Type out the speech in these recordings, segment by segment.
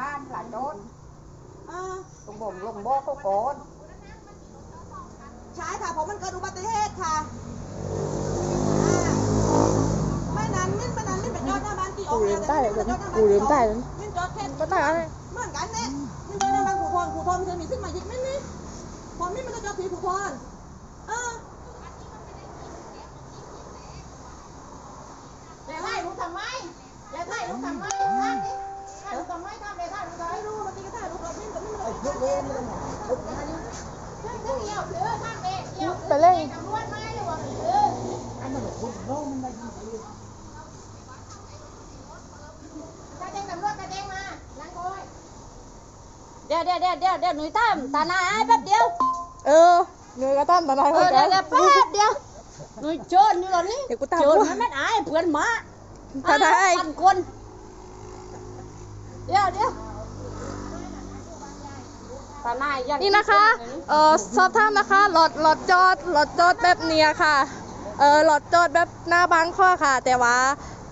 บ้านหลานโดนอ่าลงบ่มลงบ่เขาก่อนใช่ค่ะเพราะมันเกิดอุบัติเหตุค่ะอ่าไม่นานมิ้นไม่นานมิ้นไปจอดหน้าบ้านกี่ออกแล้วแต่มิ้นไปจอดหน้าบ้านกี่ออกมิ้นจอดแค่ก็ตายอะไรเหมือนกันเนี่ยมิ้นจอดหน้าบ้านผู้พรผู้พรมันจะมีขึ้นมายิกมิ้นนี่พอมิ้นมันก็จอดผีผู้พรเออ แล้วให้ลูกทำไมแล้วให้ลูกทำไมทำดิให้ลูกทำไมทำเลยทำเลย ไม่รู้มันตีกระถ่ายลูกเรามิ้นแต่มิ้นไม่ ไอ้ รู้ พวกเล่นมันพวกนี้เกี่ยวเสือทำเองเกี่ยว ไปเล่น ตำรวจไม่หรือว่าเอออันนั้นคุณโน้มันมายิงปืนกระ เด้งตำรวจกระเด้งมาล้างก้อยเดี๋ยวเดี๋ยวเดี๋ยวเดี๋ยวเดี๋ยวหนุ่ยตามตาหน้าให้แป๊บเดียว เออเหนื่อยก็ต้านตาได้เอเหมืออนเดี๋กัยวนเดี๋ยวแป๊บเดียวหนุ่ยโจรอยู่ตอนนี้เดี๋ยวกูตามโจรมันไม่อายเพื่อนหมาตาได้พันคนเดี๋ยวเดี๋ยวตาหน้ายังนี่นะคะ เออสอบถามนะคะ หลอดหลอดจอด หลอดจอดแบบเนี้ยค่ะเออหลอดจอดแบบหน้าบางข้อค่ะ แต่ว่า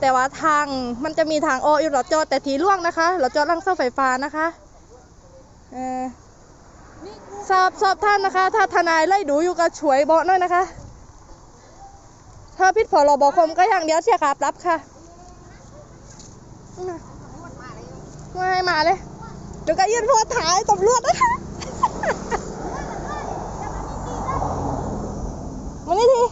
แต่ว่าทางมันจะมีทางออกอยู่หลอดจอดแต่ทีล่วงนะคะหลอดจอดลังเสาไฟฟ้านะคะเออสอบสอบท่านนะคะ ถ้าทนายไล่ดูอยู่ก็ช่วยบอกหน่อยนะคะ ถ้าผิดพรบคมก็อย่างเดียวเสียค่าปรับค่ะไม่ให้มาเลยเดี๋ยวก็ยื่นโทษถ่ายตำรวจนะคะมานี่ที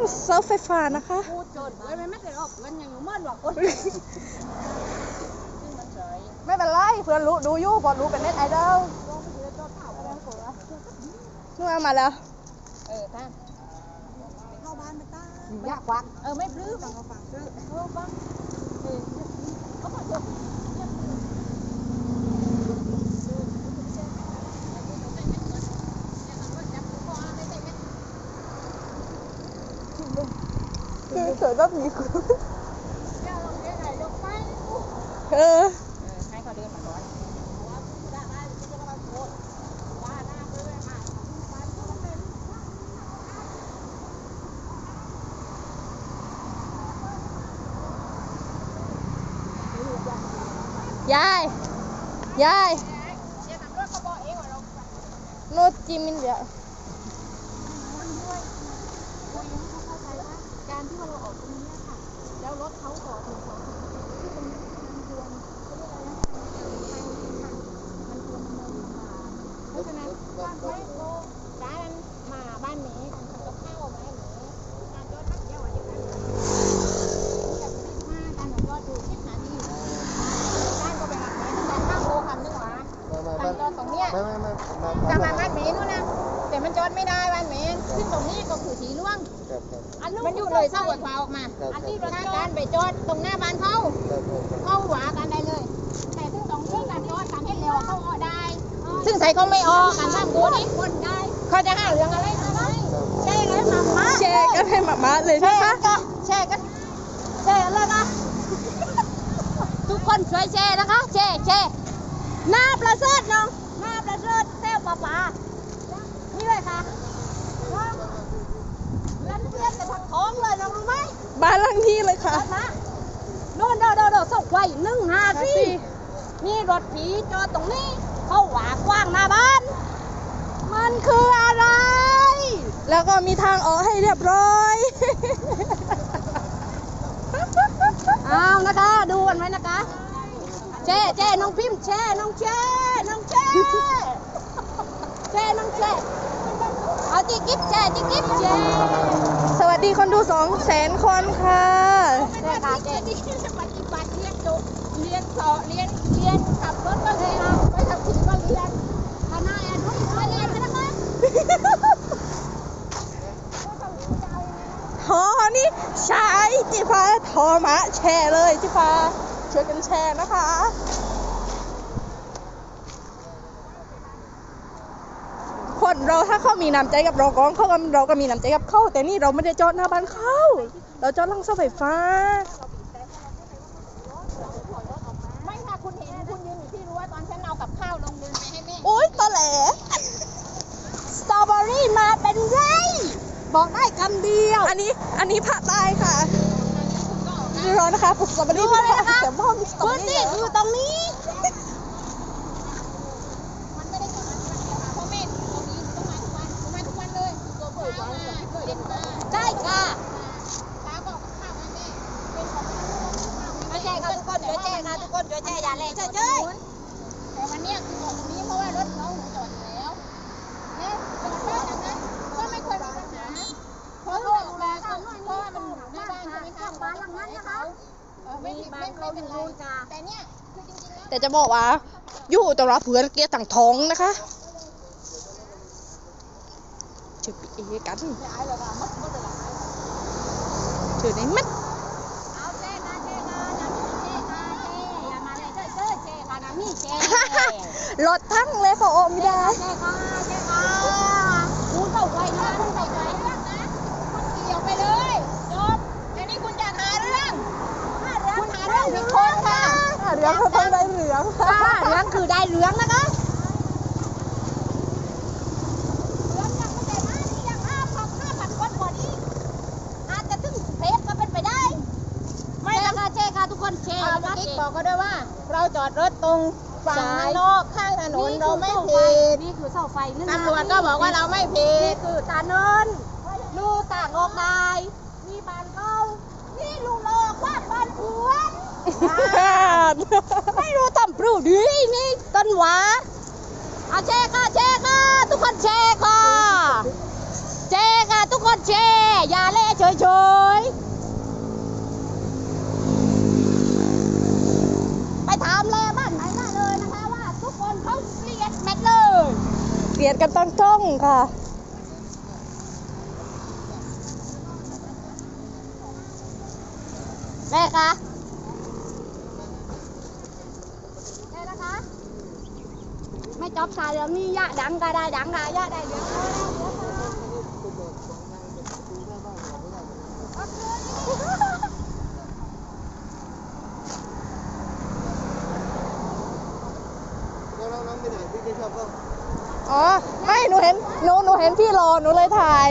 นี่มันลั่นเสาไฟฟ้านะคะกูโจรเพื่อนมันไม่ได้ออกเงินอย่างอยู่มันหรอกคนไม่เป็นไรเพื่อนรู้ดูอยู่พอรู้เป็นเน็ตไอดอลนู่นเอามาแล้ว เออท่านเข้าบ้านไปต้าอยากควักเออไม่ปลื้มฟังเขาฟังซื้อเออบ้างเออเขาบอกเออ คือเกิด แบบนี้คือเออให้เขาเดินมาก่อนยาย ยายโนตจิมินเดียว การที่เราออกตรงนี้ค่ะ แล้วรถเขาต่อถึงสองที่ตรงนี้มันควรเขาเรียกอะไรนะมันควรดำเนินมาเพราะฉะนั้นการไว้โลร้านมาบ้านหมีกันทำกับข้าวบ้านหมีการยอดทักเที่ยวอะไรกันแบบสิบห้าการยอดดูคลิปนาทีการก็ไปหลักไหนตั้งแต่ข้าวโลคำนึงหวะการจอดตรงเนี้ย ไม่ไม่ไม่มา จะมาบ้านหมีนู่นนะแต่มันจอดไม่ได้บ้านหมี ซึ่งตรงนี้ก็คือสีล่วง ครับครับ มันอยู่เลยเศร้าอดฟ้าออกมาครับ อันที่ประการไปจอดตรงหน้าบ้านเขาครับครับเข้าหวากันได้เลย แต่ซึ่งตรงนี้การจอดการให้เร็วเข้าออกได้ซึ่งใส่เขาไม่ออกการทำกูนี่คนได้เขาจะหาเรื่องอะไรทำไมแช่กันมามาแชร์กันให้หมามาเลยแช่นะคะกันแช่กันแช่กันเลยนะทุกคนช่วยแช่นะคะ แช่แช่หน้าประเสริฐน้องหน้าประเสริฐเซลปลาปลานี่เลยค่ะรันเพื่อนจะถักท้องเลยน้องรู้ไหมบ้านหลังที่เลยค่ะ รถมาโน่นเด้อเด้อเด้อส่งไว้หนึ่งห้าสี่นี่รถผีจอดตรงนี้ เขาหวากว้างหน้าบ้าน มันคืออะไร แล้วก็มีทางออกให้เรียบร้อยเอานะคะ ดูกันไว้นะคะแช่แช่น้องพิมพ์แช่น้องแช่น้องแช่แช่น้องแช่ เอาจิกิ๊บแช่จิกิ๊บแช่สวัสดีคนดูสองแสนคนค่ะแช่ค่ะแช่จิกิ๊บปฏิบัติเรียนจบเรียนสอเรียนเรียนขับรถก็เรียนไปทำสิ่ก็เรียนทนายแอนทุกคนเรียนไปนะคะทอนี่ใช้จิพาทอมะแชร์เลยจิพาช่วยกันแชร์นะคะ คนเราถ้าเขา มีน้ำใจกับเราก็เขาก็เราก็มีน้ำใจกับเขาแต่นี่เราไม่ได้จอดหน้าบ้านเขาเราจอดหลังเสาไฟฟ้า ไม่ค่ะคุณเห็นคุณยืนอยู่ที่รั้วตอนฉันเอากับข้าวลงเดินไปให้แม่โอ๊ยตอแหลสตรอเบอรี่มาเป็นไรบอกได้คำเดียว อันนี้อันนี้ภาคใต้ค่ะนี่ร้อนนะคะปลูกสตรอเบอรี่ด้วยนะคะแต่ว่ามีสตรอเบอรี่เยอะอยู่ตรงนี้มัน แต่จะบอกว่า อยู่ตรงรับเพื่อนเกียร์ต่างท้องนะคะชื่อปีเอกันชื่อในมัดรถทั้งเลยเขาออไม่ได้เจ๊ค่ะเจ๊ค่ะคุณต้องไว้นะคุณต้องไว้นะคุณเกี่ยวไปเลยจบแต่นี่คุณอยากหาเรื่อง คุณหาเรื่องผิดคนค่ะ เหลืองเขาต้องได้เหลืองค่ะเหลืองคือได้เหลืองนะคะเรื่องยังไม่ได้มานี่ยังห้าพันห้าพันคนกว่านี้อาจจะถึงเพชรก็เป็นไปได้ไม่ค่ะเจ๊ค่ะทุกคนเจ๊เอาเมื่อนะกี้เจ๊บอกก็ด้วยว่า เราจอดรถตรงฝั่งใช่ข้างนอกข้างถนนเราไม่คือเสาไฟผิดนี่คือเสาไฟนึ่งตำรวจก็บอกว่าเราไม่ผินี่ดคือตาเนินลูกต่างออกได้นี่บานเข้า นี่ลุงโลกว่าบ้านพวน ไม่รู้ทำปลูกดีนี่ต้นหวาเอาแชร์ค่ะแชร์ค่ะ ทุกคนแชร์ค่ะแชร์ค่ะ ทุกคนแชร์อย่าเล่เฉยเฉยๆไปถามแลบ้านไหนมาเลยนะคะว่า ทุกคนเขาเกลียดแมทเลยเกลียดกันต้องจ้องค่ะแม่คะ แม่นะคะ ไม่จอบชายวนี่ยะดังก็ได้ดังก็ยะได้เดี๋ยวอ๋อไม่หนูเห็นหนูหนูเห็นพี่รอหนูเลยถ่าย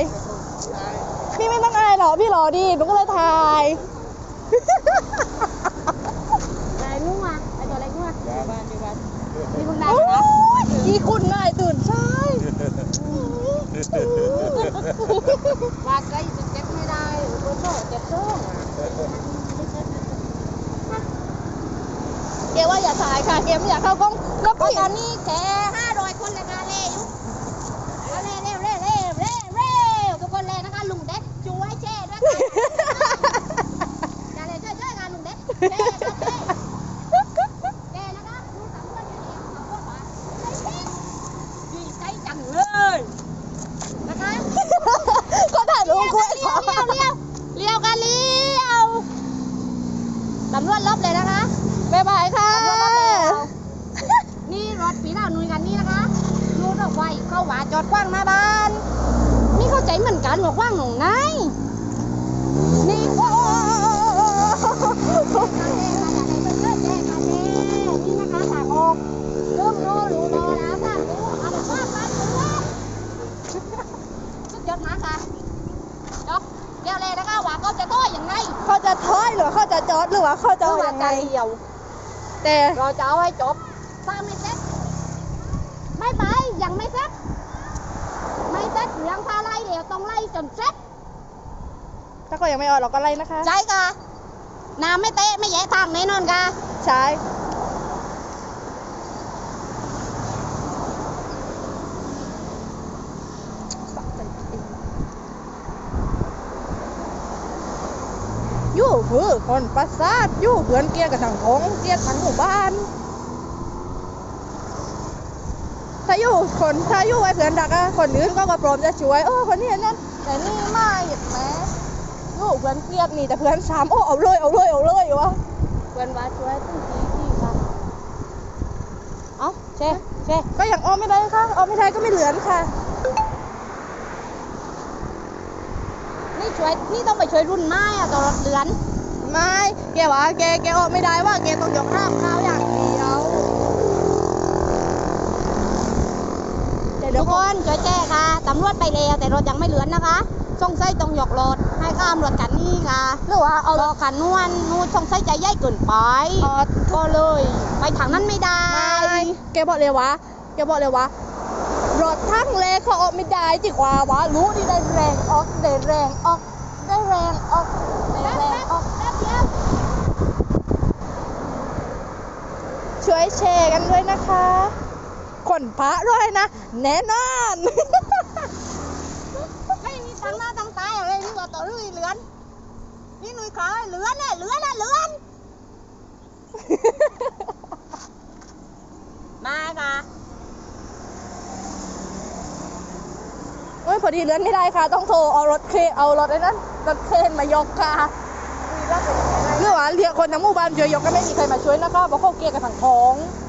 พี่ไม่ต้องอายหรอกพี่รอดีหนูก็เลยถ่าย อะไรงูอะไอตัวอะไรงูอะมีคนได้ โอ้ นะ ยอีคุณนายตื่นใช่ ว่าใกล้จะเจ็บไม่ได้โอ้โหเจ็บท้องเกว่าอย่าถ่ายค่ะเกไม่อยากเข้ากล้องแล้วเพราะพี่ตอนนี้แค่ห้าร้อยคนเลยค่ะเล่ยู่เอาเล่เร็วเร็วเร็วเร็วเร็วทุกคนเลยนะคะลุงเด็ดช่วยแช่ด้วยค่ะอย่าเลยช่วยช่วยกันลุงเด็ดแช่ครับแช่แช่นะคะดูสำรวจกันเองสำรวจว่าใจเย็นดีใจจังเลยนะคะ ก็ถ่ายรูปคุย เลี้ยวเลี้ยวเลี้ยวเลี้ยวกันเลี้ยวสำรวจรอบเลยนะคะ บ๊ายบายค่ะ สำรวจรอบแล้วนี่รถปีหน้าหนุยกันนี่นะคะนูรถไฟเข้าหวา จอดกว้างหน้าบ้าน นี่เข้าใจเหมือนกันว่ากว้างหนองไหนนี่โอ้นี่นะคะทางออกเริ่มรู้รู้รอแล้วค่ะเอาแบบว่าไปเลยสุดยอดมากค่ะจบเดี๋ยวเลยนะคะว่าเขาจะต้อยยังไงเขาจะถอยหรือว่าเขาจะจอดหรือว่าเขาจะเอายังไงเดียวแต่เราจะเอาให้จบสร้างไม่เสร็จ ไม่ไป ยังไม่เสร็จ ไม่เสร็จเรื่องพาไล่ เดี๋ยวต้องไล่จนเสร็จถ้าเขายังไม่ออกเราก็ไล่นะคะ ใช่ค่ะน้ำไม่เตะไม่แย่ทางแน่นอนค่ะใช่อยู่เพื่อคนประสาทอยู่เพื่อนเกียร์กับทางท้องเกียร์ทั้งหมู่บ้าน ถ้าอยู่คนถ้าอยู่ไอ้เพื่อนดักอะคนอื่นก็กระโปรมจะช่วยโอ้คนนี้นั่นแต่นี่ไม่เห็นไหมอยู่เพื่อนเกลียร์นี่แต่เพื่อนสามโอ้เอาเลยเอาเลยเอาเลยวะเพื่อนว่าช่วยตั้งทีที่ค่ะเอาเช่เช่ก็อยังออมไม่ได้ค่ะออมไม่ได้ก็ไม่เหลือนค่ะ นี่ช่วยนี่ต้องไปช่วยรุ่นไม้อะตอดเดือน ไม่แกว่าแกแกออกไม่ได้ว่าแกต้องยกข้ามข้าวอย่างเดียวจะเดิ ทุกคนช่วยแจ้ค่ะตำรวจไปแล้วแต่รถยังไม่เหลือนนะคะสงสัยต้องยกรถให้ข้ามรถคันนี้ค่ะหรือว่าเอารอคันนวลนู่นสงสัยใจใหญ่เกินไปอ๋อก็เลย ไปทางนั้นไม่ได้ไม่แกบอกเลยว่าแกบอกเลยว่ารถทั้งเลเขาออกไม่ได้จิกว่าวะรู้ดิได้แรงออกได้แรงออกได้แรงออกได้แรงออกแป๊บเดียวช่วยแชร์กันด้วยนะคะ ขนพระด้วยนะ แน่นอนไม่มีทางหน้าทางตายอะไรนี่ก็ต่อรุ่ยเหลือน นี่หนุ่ยขายเหลือนเนี่ยเหลือนน่ะเหลือนมาค่ะโอ้ยพอดีเลื่อนไม่ได้ค่ะ ต้องโทรเอารถเครนเอารถไอ้นั้นรถเครนมายกค่ะเรื่องว่าเรียกคนทั้งหมู่บ้านช่วยยกก็ไม่มีใครมาช่วยนะคะเพราะเขาเกลียดกันทั้งท้องเ